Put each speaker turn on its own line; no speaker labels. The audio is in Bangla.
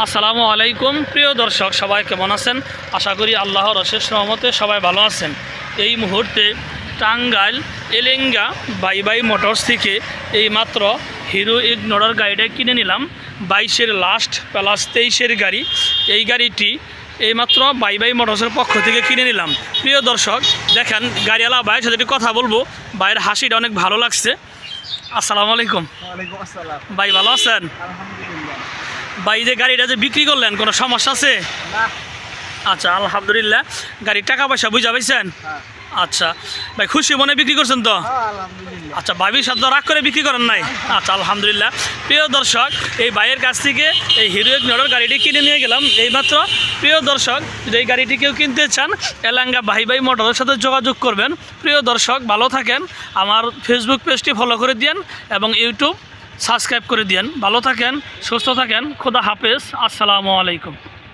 আসসালামু আলাইকুম প্রিয় দর্শক সবাই কেমন আছেন? আশা করি আল্লাহর অশেষ রহমতে সবাই ভালো আছেন। এই মুহূর্তে Tangail Elenga bye bye motors থেকে এই মাত্র হিরো ইগনোরার গাড়িটা কিনে নিলাম। বাইশের লাস্ট প্লাস তেইশের গাড়ি। এই গাড়িটি এইমাত্র বাই বাই মোটরসের পক্ষ থেকে কিনে নিলাম। প্রিয় দর্শক দেখেন গাড়িওয়ালা ভাইয়ের সাথে একটু কথা বলব। ভাইয়ের হাসিটা অনেক ভালো লাগছে। আসসালামু আলাইকুম। ভাই ভালো আছেন? ভাই যে গাড়িটা যে বিক্রি করলেন কোনো সমস্যা আছে? আচ্ছা আলহামদুলিল্লাহ। গাড়ির টাকা পয়সা বুঝা পাইছেন?
হ্যাঁ।
আচ্ছা। ভাই খুশি মনে বিক্রি করছেন তো?
হ্যাঁ,
আচ্ছা ভাবির সাথে রাগ করে বিক্রি করেন নাই? আচ্ছা আলহামদুলিল্লাহ। প্রিয় দর্শক এই ভাইয়ের কাছ থেকে এই হিরো ইগনোরের গাড়িটি কিনে নিয়ে গেলাম। এইমাত্র প্রিয় দর্শক যদি এই গাড়িটি কেউ কিনতে চান এলাঙ্গা ভাই ভাই মোটরের সাথে যোগাযোগ করবেন। প্রিয় দর্শক ভালো থাকেন। আমার ফেসবুক পেজটি ফলো করে দিন এবং ইউটিউব সাবস্ক্রাইব করে দিয়েন। ভালো থাকেন সুস্থ থাকেন। খোদা হাফেজ। আসসালামু আলাইকুম।